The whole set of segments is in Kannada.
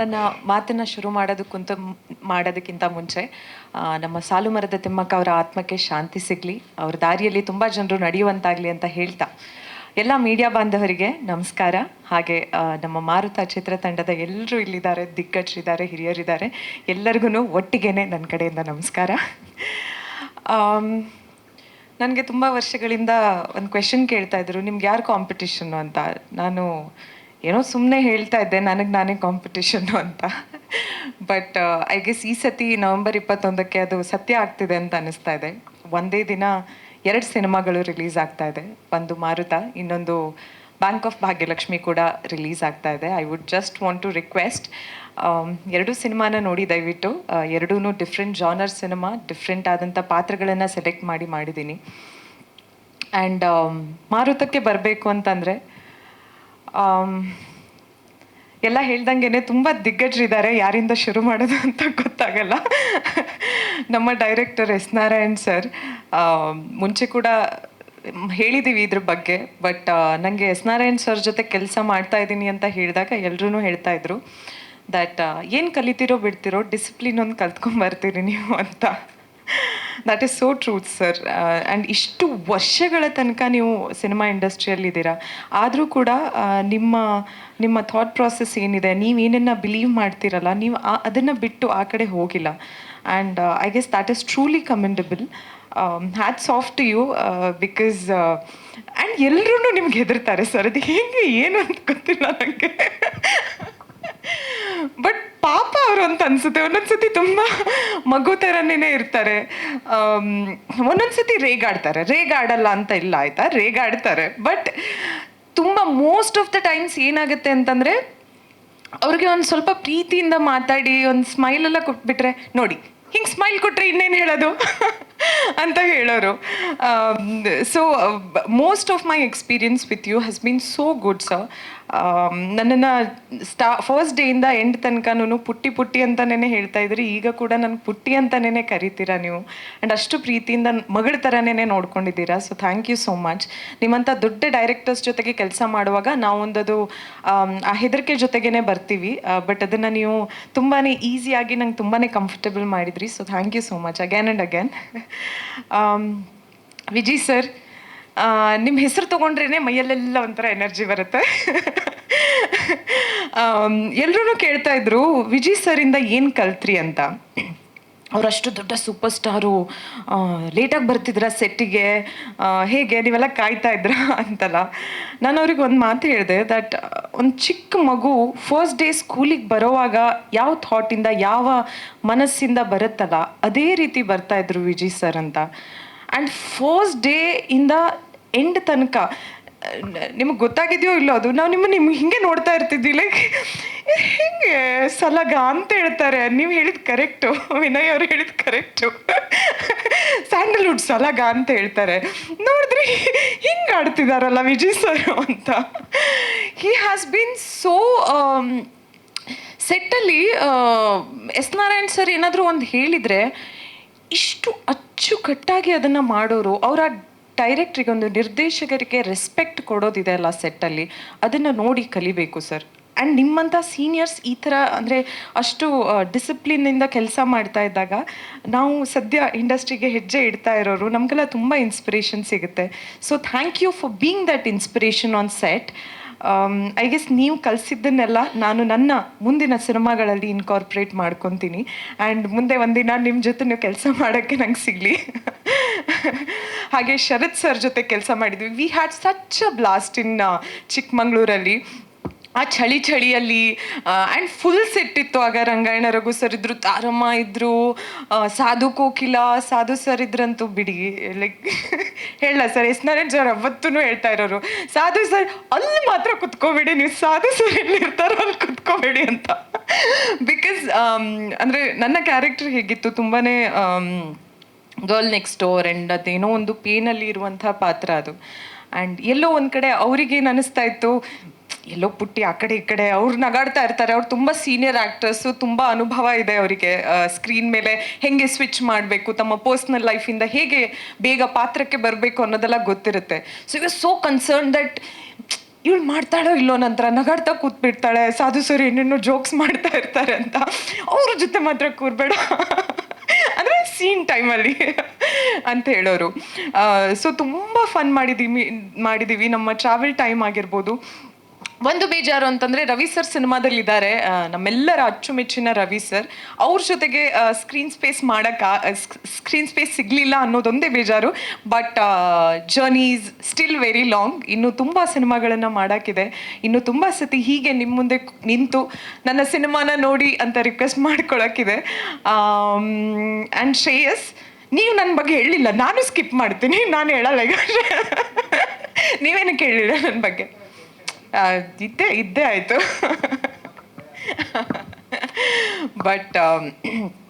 ನನ್ನ ಮಾತನ್ನು ಶುರು ಮಾಡೋದಕ್ಕಿಂತ ಮಾಡೋದಕ್ಕಿಂತ ಮುಂಚೆ ನಮ್ಮ ಸಾಲು ಮರದ ತಿಮ್ಮಕ್ಕ ಅವರ ಆತ್ಮಕ್ಕೆ ಶಾಂತಿ ಸಿಗಲಿ, ಅವ್ರ ದಾರಿಯಲ್ಲಿ ತುಂಬ ಜನರು ನಡೆಯುವಂತಾಗಲಿ ಅಂತ ಹೇಳ್ತಾ. ಎಲ್ಲ ಮೀಡಿಯಾ ಬಾಂಧವರಿಗೆ ನಮಸ್ಕಾರ. ಹಾಗೆ ನಮ್ಮ ಮಾರುತ ಚಿತ್ರತಂಡದ ಎಲ್ಲರೂ ಇಲ್ಲಿದ್ದಾರೆ, ದಿಗ್ಗಜರಿದ್ದಾರೆ, ಹಿರಿಯರಿದ್ದಾರೆ. ಎಲ್ಲರಿಗೂ ಒಟ್ಟಿಗೆನೆ ನನ್ನ ಕಡೆಯಿಂದ ನಮಸ್ಕಾರ. ನನಗೆ ತುಂಬ ವರ್ಷಗಳಿಂದ ಒಂದು ಕ್ವೆಶನ್ ಕೇಳ್ತಾ ಇದ್ರು, ನಿಮ್ಗೆ ಯಾರು ಕಾಂಪಿಟಿಷನ್ನು ಅಂತ? ನಾನು ಏನೋ ಸುಮ್ಮನೆ ಹೇಳ್ತಾ ಇದ್ದೆ, ನನಗೆ ನಾನೇ ಕಾಂಪಿಟೇಷನ್ ಅಂತ. ಬಟ್ ಐ ಗೆಸ್ ಈ ಸತಿ ನವೆಂಬರ್ ಇಪ್ಪತ್ತೊಂದಕ್ಕೆ ಅದು ಸತ್ಯ ಆಗ್ತಿದೆ ಅಂತ ಅನಿಸ್ತಾ ಇದೆ. ಒಂದೇ ದಿನ ಎರಡು ಸಿನಿಮಾಗಳು ರಿಲೀಸ್ ಆಗ್ತಾ ಇದೆ. ಒಂದು ಮಾರುತ, ಇನ್ನೊಂದು ಬ್ಯಾಂಕ್ ಆಫ್ ಭಾಗ್ಯಲಕ್ಷ್ಮಿ ಕೂಡ ರಿಲೀಸ್ ಆಗ್ತಾ ಇದೆ. I would just want to request ಎರಡು ಸಿನಿಮಾನ ನೋಡಿ ದಯವಿಟ್ಟು. ಎರಡೂ ಡಿಫ್ರೆಂಟ್ ಜಾನರ್ ಸಿನಿಮಾ ಡಿಫ್ರೆಂಟ್ ಆದಂಥ ಪಾತ್ರಗಳನ್ನು ಸೆಲೆಕ್ಟ್ ಮಾಡಿ ಮಾಡಿದ್ದೀನಿ. ಆ್ಯಂಡ್ ಮಾರುತಕ್ಕೆ ಬರಬೇಕು ಅಂತಂದರೆ ಎಲ್ಲ ಹೇಳ್ದಂಗೆ ತುಂಬ ದಿಗ್ಗಜರಿದ್ದಾರೆ. ಯಾರಿಂದ ಶುರು ಮಾಡೋದು ಅಂತ ಗೊತ್ತಾಗಲ್ಲ. ನಮ್ಮ ಡೈರೆಕ್ಟರ್ ಎಸ್ ನಾರಾಯಣ್ ಸರ್ ಮುಂಚೆ ಕೂಡ ಹೇಳಿದ್ದೀವಿ ಇದ್ರ ಬಗ್ಗೆ, ಬಟ್ ನನಗೆ ಎಸ್ ನಾರಾಯಣ್ ಸರ್ ಜೊತೆ ಕೆಲಸ ಮಾಡ್ತಾ ಇದ್ದೀನಿ ಅಂತ ಹೇಳಿದಾಗ ಎಲ್ಲರೂ ಹೇಳ್ತಾ ಇದ್ರು ದಟ್ ಏನು ಕಲಿತಿರೋ ಬಿಡ್ತಿರೋ ಡಿಸಿಪ್ಲಿನ್ ಒಂದು ಕಲ್ತ್ಕೊಂಬರ್ತೀರಿ ನೀವು ಅಂತ. That is so truth sir and ಇಷ್ಟು ವರ್ಷಗಳ ತನಕ ನೀವು ಸಿನಿಮಾ ಇಂಡಸ್ಟ್ರಿಯಲ್ಲಿದ್ದೀರಾ? ಆದರೂ ಕೂಡ ಆ, ನಿಮ್ಮ ನಿಮ್ಮ ಥಾಟ್ ಪ್ರಾಸೆಸ್ ಏನಿದೆ? ನೀವು ಏನನ್ನ ಬಿಲೀವ್ ಮಾಡ್ತೀರಲ್ಲ ನೀವು ಅದನ್ನು ಬಿಟ್ಟು ಆ ಕಡೆ ಹೋಗಿಲ್ಲ. And I guess that is truly commendable hat off to you because and ಎಲ್ಲರೂ ನಿಮ್ಗೆ ಹೆದರ್ತಾರೆ ಸರ್ ಅದು ಹೇಗೆ ಏನು ಅಂತ ಗೊತ್ತಿಲ್ಲ ನನಗೆ ಬಟ್ ಪಾಪ ಅವರು ಅಂತ ಅನ್ಸುತ್ತೆ. ಒಂದೊಂದ್ಸತಿ ತುಂಬ ಮಗು ಥರನೇ ಇರ್ತಾರೆ. ಒಂದೊಂದು ಒಂದೊಂದ್ಸತಿ ರೇಗಾಡ್ತಾರೆ. ರೇಗಾಡಲ್ಲ ಅಂತ ಇಲ್ಲ, ಆಯ್ತಾ? ರೇಗಾಡ್ತಾರೆ. ಬಟ್ ತುಂಬ ಮೋಸ್ಟ್ ಆಫ್ ದ ಟೈಮ್ಸ್ ಏನಾಗುತ್ತೆ ಅಂತಂದರೆ, ಅವ್ರಿಗೆ ಒಂದು ಸ್ವಲ್ಪ ಪ್ರೀತಿಯಿಂದ ಮಾತಾಡಿ, ಒಂದು ಸ್ಮೈಲ್ ಎಲ್ಲ ಕೊಟ್ಬಿಟ್ರೆ, ನೋಡಿ, ಹಿಂಗೆ ಸ್ಮೈಲ್ ಕೊಟ್ರೆ ಇನ್ನೇನು ಹೇಳೋದು? ಅಂತ ಹೇಳೋರು. So most of my experience with you has been so good sir ನನ್ನನ್ನು ಸ್ಟಾ ಫಸ್ಟ್ ಡೇಯಿಂದ ಎಂಡ್ ತನಕನೂ ಪುಟ್ಟಿ ಪುಟ್ಟಿ ಅಂತಲೇ ಹೇಳ್ತಾ ಇದ್ರಿ. ಈಗ ಕೂಡ ನನ್ನ ಪುಟ್ಟಿ ಅಂತಲೇ ಕರಿತೀರಾ ನೀವು? ಆ್ಯಂಡ್ ಅಷ್ಟು ಪ್ರೀತಿಯಿಂದ ಮಗಳ ಥರನೇ ನೋಡ್ಕೊಂಡಿದ್ದೀರಾ? So thank you so much ನಿಮ್ಮಂಥ ದೊಡ್ಡ ಡೈರೆಕ್ಟರ್ಸ್ ಜೊತೆಗೆ ಕೆಲಸ ಮಾಡುವಾಗ ನಾವೊಂದದು ಆ ಹೆದರಿಕೆ ಜೊತೆಗೇ ಬರ್ತೀವಿ. ಬಟ್ ಅದನ್ನು ನೀವು ತುಂಬಾ ಈಸಿಯಾಗಿ ನಂಗೆ ತುಂಬಾ ಕಂಫರ್ಟಬಲ್ ಮಾಡಿದ್ರಿ. So thank you so much again and again Viji sir ನಿಮ್ಮ ಹೆಸರು ತೊಗೊಂಡ್ರೇ ಮೈಯಲ್ಲೆಲ್ಲ ಒಂಥರ ಎನರ್ಜಿ ಬರುತ್ತೆ. ಎಲ್ಲರೂ ಕೇಳ್ತಾ ಇದ್ರು, ವಿಜಯ್ ಸರಿಂದ ಏನು ಕಲ್ತ್ರಿ ಅಂತ. ಅವರಷ್ಟು ದೊಡ್ಡ ಸೂಪರ್ ಸ್ಟಾರು ಲೇಟಾಗಿ ಬರ್ತಿದ್ರ ಸೆಟ್ಟಿಗೆ? ಹೇಗೆ? ನೀವೆಲ್ಲ ಕಾಯ್ತಾ ಇದ್ರ ಅಂತಲ್ಲ. ನಾನು ಅವ್ರಿಗೆ ಒಂದು ಮಾತು ಹೇಳಿದೆ, ದಟ್, ಒಂದು ಚಿಕ್ಕ ಮಗು ಫಸ್ಟ್ ಡೇ ಸ್ಕೂಲಿಗೆ ಬರೋವಾಗ ಯಾವ ಥಾಟಿಂದ, ಯಾವ ಮನಸ್ಸಿಂದ ಬರುತ್ತಲ್ಲ, ಅದೇ ರೀತಿ ಬರ್ತಾ ಇದ್ರು ವಿಜಯ್ ಸರ್ ಅಂತ. ಆ್ಯಂಡ್ ಫಸ್ಟ್ ಡೇ ಇಂದ ಎಂಡ್ ತನಕ, ನಿಮಗೆ ಗೊತ್ತಾಗಿದೆಯೋ ಇಲ್ಲೋ ಅದು, ನಾವು ನಿಮ್ಮ ನಿಮ್ಗೆ ಹಿಂಗೆ ನೋಡ್ತಾ ಇರ್ತಿದ್ವಿ ಲೈಕ್ ಹಿಂಗೆ ಸಲಗ ಅಂತ ಹೇಳ್ತಾರೆ. ನೀವು ಹೇಳಿದ ಕರೆಕ್ಟು. ವಿನಯ್ ಅವ್ರು ಹೇಳಿದ ಕರೆಕ್ಟು. ಸ್ಯಾಂಡಲ್ವುಡ್ ಸಲಗ ಅಂತ ಹೇಳ್ತಾರೆ. ನೋಡಿದ್ರೆ ಹಿಂಗೆ ಆಡ್ತಿದಾರಲ್ಲ ವಿಜಯ್ ಸರ್ ಅಂತ. ಹಿ ಹ್ಯಾಸ್ ಬೀನ್ ಸೋ ಸೆಟ್ಟಲ್ಲಿ ಎಸ್ ನಾರಾಯಣ್ ಸರ್ ಏನಾದರೂ ಒಂದು ಹೇಳಿದರೆ, ಇಷ್ಟು ಅಚ್ಚುಕಟ್ಟಾಗಿ ಅದನ್ನು ಮಾಡೋರು, ಅವರ ಡೈರೆಕ್ಟ್ರಿಗೆ ಒಂದು ನಿರ್ದೇಶಕರಿಗೆ ರೆಸ್ಪೆಕ್ಟ್ ಕೊಡೋದಿದೆ ಅಲ್ಲ ಸೆಟ್ಟಲ್ಲಿ, ಅದನ್ನು ನೋಡಿ ಕಲಿಬೇಕು ಸರ್. ಆ್ಯಂಡ್ ನಿಮ್ಮಂಥ ಸೀನಿಯರ್ಸ್ ಈ ಥರ ಅಂದರೆ ಅಷ್ಟು ಡಿಸಿಪ್ಲಿನಿಂದ ಕೆಲಸ ಮಾಡ್ತಾ ಇದ್ದಾಗ, ನಾವು ಸದ್ಯ ಇಂಡಸ್ಟ್ರಿಗೆ ಹೆಜ್ಜೆ ಇಡ್ತಾ ಇರೋರು, ನಮಗೆಲ್ಲ ತುಂಬ ಇನ್ಸ್ಪಿರೇಷನ್ ಸಿಗುತ್ತೆ. So thank you for being that inspiration on set I guess ನೀವು ಕಲಿಸಿದ್ದನ್ನೆಲ್ಲ ನಾನು ನನ್ನ ಮುಂದಿನ ಸಿನಿಮಾಗಳಲ್ಲಿ ಇನ್ಕಾರ್ಪೊರೇಟ್ ಮಾಡ್ಕೊತೀನಿ. ಆ್ಯಂಡ್ ಮುಂದೆ ಒಂದಿನ ನಿಮ್ಮ ಜೊತೆ ನೀವು ಕೆಲಸ ಮಾಡೋಕ್ಕೆ ನಂಗೆ ಸಿಗಲಿ. ಹಾಗೆ ಶರತ್ ಸರ್ ಜೊತೆ ಕೆಲಸ ಮಾಡಿದ್ವಿ. We had such a blast in ಚಿಕ್ಕಮಂಗ್ಳೂರಲ್ಲಿ. ಆ ಚಳಿ ಚಳಿಯಲ್ಲಿ ಆ್ಯಂಡ್ ಫುಲ್ ಸೆಟ್ ಇತ್ತು. ಆಗ ರಂಗಾಯಣ ರಘು ಸರ್ ಇದ್ರು, ತಾರಮ್ಮ ಇದ್ರು ಸಾಧು ಕೋಕಿಲ, ಸಾಧು ಸರ್ ಇದ್ರಂತೂ ಬಿಡಿ ಲೈಕ್ ಹೇಳ ಸರ್ ಎಸ್ ನಾರಾಯಣ್ ಸರ್ ಅವತ್ತೂ ಹೇಳ್ತಾ ಇರೋರು. ಸಾಧು ಸರ್ ಅಲ್ಲಿ ಮಾತ್ರ ಕುತ್ಕೋಬೇಡಿ, ನೀವು ಸಾಧು ಸರ್ ಎಲ್ಲಿ ಇರ್ತಾರೋ ಅಲ್ಲಿ ಕುತ್ಕೋಬೇಡಿ ಅಂತ. ಬಿಕಾಸ್ ಅಂದರೆ ನನ್ನ ಕ್ಯಾರೆಕ್ಟರ್ ಹೇಗಿತ್ತು ತುಂಬಾ ಗರ್ಲ್ ನೆಕ್ಸ್ಟ್ ಡೋರ್ ಆ್ಯಂಡ್ ಅದೇನೋ ಒಂದು ಪೇನಲ್ಲಿ ಇರುವಂಥ ಪಾತ್ರ ಅದು. ಆ್ಯಂಡ್ ಎಲ್ಲೋ ಒಂದು ಕಡೆ ಅವ್ರಿಗೇನು ಅನಿಸ್ತಾ ಇತ್ತು, ಎಲ್ಲೋ ಪುಟ್ಟಿ ಆ ಕಡೆ ಈ ಕಡೆ ಅವ್ರು ನಗಾಡ್ತಾ ಇರ್ತಾರೆ, ಅವ್ರು ತುಂಬ ಸೀನಿಯರ್ ಆ್ಯಕ್ಟ್ರಸ್ಸು ತುಂಬ ಅನುಭವ ಇದೆ ಅವರಿಗೆ. ಸ್ಕ್ರೀನ್ ಮೇಲೆ ಹೇಗೆ ಸ್ವಿಚ್ ಮಾಡಬೇಕು, ತಮ್ಮ ಪರ್ಸ್ನಲ್ ಲೈಫಿಂದ ಹೇಗೆ ಬೇಗ ಪಾತ್ರಕ್ಕೆ ಬರಬೇಕು ಅನ್ನೋದೆಲ್ಲ ಗೊತ್ತಿರುತ್ತೆ. ಸೊ ಇವಾಗ ಸೋ ಕನ್ಸರ್ನ್ ದಟ್ ಇವಳು ಮಾಡ್ತಾಳೋ ಇಲ್ಲೋ ನಂತರ ನಗಾಡ್ತಾ ಕೂತ್ಬಿಡ್ತಾಳೆ, ಸಾಧು ಸರಿ ಏನೇನೋ ಜೋಕ್ಸ್ ಮಾಡ್ತಾ ಇರ್ತಾರೆ ಅಂತ. ಅವ್ರ ಜೊತೆ ಮಾತ್ರ ಕೂರ್ಬೇಡ. ಸೀನ್ ಟೈಮಲ್ಲಿ ಅಂತ ಹೇಳೋರು. ಸೊ ತುಂಬ ಫನ್ ಮಾಡಿದ್ದೀವಿ ಮಾಡಿದ್ದೀವಿ ನಮ್ಮ ಟ್ರಾವೆಲ್ ಟೈಮ್ ಆಗಿರ್ಬೋದು. ಒಂದು ಬೇಜಾರು ಅಂತಂದರೆ ರವಿ ಸರ್ ಸಿನಿಮಾದಲ್ಲಿ ಇದ್ದಾರೆ ನಮ್ಮೆಲ್ಲರ ಅಚ್ಚುಮೆಚ್ಚಿನ ರವಿ ಸರ್ ಅವ್ರ ಜೊತೆಗೆ ಸ್ಕ್ರೀನ್ ಸ್ಪೇಸ್ ಮಾಡೋಕ್ಕೆ ಸ್ಕ್ರೀನ್ ಸ್ಪೇಸ್ ಸಿಗಲಿಲ್ಲ ಅನ್ನೋದೊಂದೇ ಬೇಜಾರು. But journeys still very long ಇನ್ನು ತುಂಬ ಸಿನಿಮಾಗಳನ್ನ ಮಾಡೋಕ್ಕಿದೆ ಇನ್ನು ತುಂಬ ಸತಿ ಹೀಗೆ ನಿಮ್ಮ ಮುಂದೆ ನಿಂತು ನನ್ನ ಸಿನಿಮಾನ ನೋಡಿ ಅಂತ ರಿಕ್ವೆಸ್ಟ್ ಮಾಡ್ಕೊಳಕ್ಕಿದೆ ಆ್ಯಂಡ್ ಶ್ರೇಯಸ್, ನೀವು ನನ್ನ ಬಗ್ಗೆ ಹೇಳಿಲ್ಲ ನಾನು ಸ್ಕಿಪ್ ಮಾಡ್ತೀನಿ. ನಾನು ಹೇಳಲ್ಲ ಈಗ. ನೀವೇನು ಹೇಳಿಲ್ಲ ನನ್ನ ಬಗ್ಗೆ? ಇದ್ದೇ ಇದ್ದೇ ಆಯಿತು. But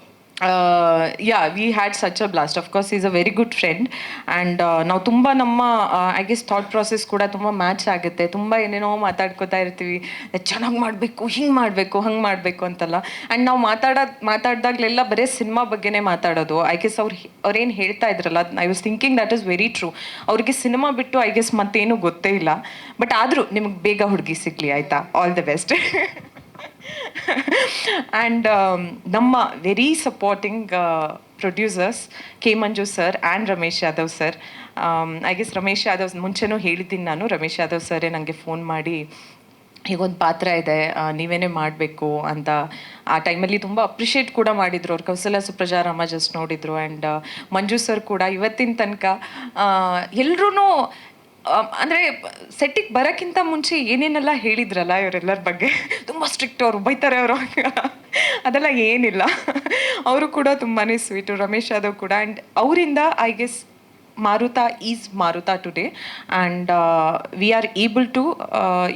yeah we had such a blast of course is a very good friend and ನಾವು ತುಂಬ ನಮ್ಮ ಐ ಗೆಸ್ ಥಾಟ್ ಪ್ರಾಸೆಸ್ ಕೂಡ ತುಂಬ ಮ್ಯಾಚ್ ಆಗುತ್ತೆ. ತುಂಬ ಏನೇನೋ ಮಾತಾಡ್ಕೋತಾ ಇರ್ತೀವಿ. ಚೆನ್ನಾಗಿ ಮಾಡಬೇಕು, ಹಿಂಗೆ ಮಾಡಬೇಕು, ಹಂಗೆ ಮಾಡಬೇಕು ಅಂತೆಲ್ಲ. ಆ್ಯಂಡ್ ನಾವು ಮಾತಾಡೋದು ಮಾತಾಡ್ದಾಗಲೆಲ್ಲ ಬರೀ ಸಿನಿಮಾ ಬಗ್ಗೆನೇ ಮಾತಾಡೋದು. ಐ ಗೆಸ್ ಅವ್ರು, ಅವ್ರೇನು ಹೇಳ್ತಾ ಇದ್ರಲ್ಲ I was thinking that is very true ಅವ್ರಿಗೆ ಸಿನಿಮಾ ಬಿಟ್ಟು ಐ ಗೆಸ್ ಮತ್ತೇನು ಗೊತ್ತೇ ಇಲ್ಲ. ಬಟ್ ಆದರೂ ನಿಮಗೆ ಬೇಗ ಹುಡುಗಿ ಸಿಗಲಿ, ಆಯಿತಾ? ಆಲ್ ದ ಬೆಸ್ಟ್ ಆ್ಯಂಡ್ ನಮ್ಮ very supporting producers K Manju sir and Ramesh Yadav sir I guess Ramesh Yadav ಮುಂಚೆನೂ ಹೇಳಿದ್ದೀನಿ ನಾನು. ರಮೇಶ್ ಯಾದವ್ ಸರೇ ನನಗೆ ಫೋನ್ ಮಾಡಿ ಹೀಗೊಂದು ಪಾತ್ರ ಇದೆ ನೀವೇನೇ ಮಾಡಬೇಕು? ಅಂತ. ಆ ಟೈಮಲ್ಲಿ ತುಂಬ ಅಪ್ರಿಷಿಯೇಟ್ ಕೂಡ ಮಾಡಿದರು ಅವ್ರು. ಕೌಸಲ ಸುಪ್ರಜಾ ರಾಮ ಜಸ್ಟ್ ನೋಡಿದರು. ಆ್ಯಂಡ್ ಮಂಜು ಸರ್ ಕೂಡ ಇವತ್ತಿನ ತನಕ ಎಲ್ಲರೂ ಅಂದರೆ ಸೆಟ್ಟಿಗೆ ಬರೋಕ್ಕಿಂತ ಮುಂಚೆ ಏನೇನೆಲ್ಲ ಹೇಳಿದ್ರಲ್ಲ ಇವರೆಲ್ಲರ ಬಗ್ಗೆ? ತುಂಬ ಸ್ಟ್ರಿಕ್ಟ್ ಅವರು, ಬೈತಾರೆ ಅವರು. ಅದೆಲ್ಲ ಏನಿಲ್ಲ. ಅವರು ಕೂಡ ತುಂಬಾ ಸ್ವೀಟು ರಮೇಶ್ ಯಾದವ್ ಕೂಡ. ಆ್ಯಂಡ್ ಅವರಿಂದ I guess Maruta is Maruta today and we are able to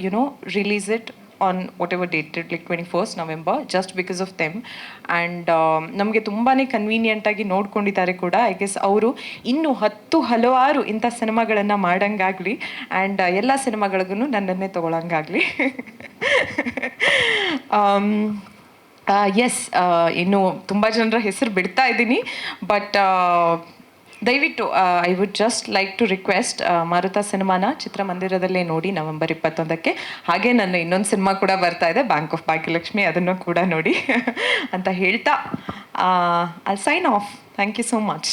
you know release it on whatever dated like twenty first November just because of them and ನಮಗೆ ತುಂಬಾ ಕನ್ವೀನಿಯೆಂಟಾಗಿ ನೋಡ್ಕೊಂಡಿದ್ದಾರೆ ಕೂಡ. ಐ ಗೆಸ್ ಅವರು ಇನ್ನೂ ಹತ್ತು ಹಲವಾರು ಇಂಥ ಸಿನಿಮಾಗಳನ್ನು ಮಾಡಂಗಾಗಲಿ. ಆ್ಯಂಡ್ ಎಲ್ಲ ಸಿನಿಮಾಗಳಿಗೂ ನನ್ನನ್ನೇ ತೊಗೊಳಂಗಾಗಲಿ. ಎಸ್ ಇನ್ನು ತುಂಬ ಜನರ ಹೆಸರು ಬಿಡ್ತಾ ಇದ್ದೀನಿ. ಬಟ್ ದಯವಿಟ್ಟು I would just like to request Maruta ಸಿನಿಮಾನ ಚಿತ್ರಮಂದಿರದಲ್ಲೇ ನೋಡಿ ನವೆಂಬರ್ ಇಪ್ಪತ್ತೊಂದಕ್ಕೆ. ಹಾಗೆ ನನ್ನ ಇನ್ನೊಂದು ಸಿನಿಮಾ ಕೂಡ ಬರ್ತಾ ಇದೆ ಬ್ಯಾಂಕ್ ಆಫ್ ಭಾಗ್ಯಲಕ್ಷ್ಮಿ ಅದನ್ನು ಕೂಡ ನೋಡಿ ಅಂತ ಹೇಳ್ತಾ I sign off thank you so much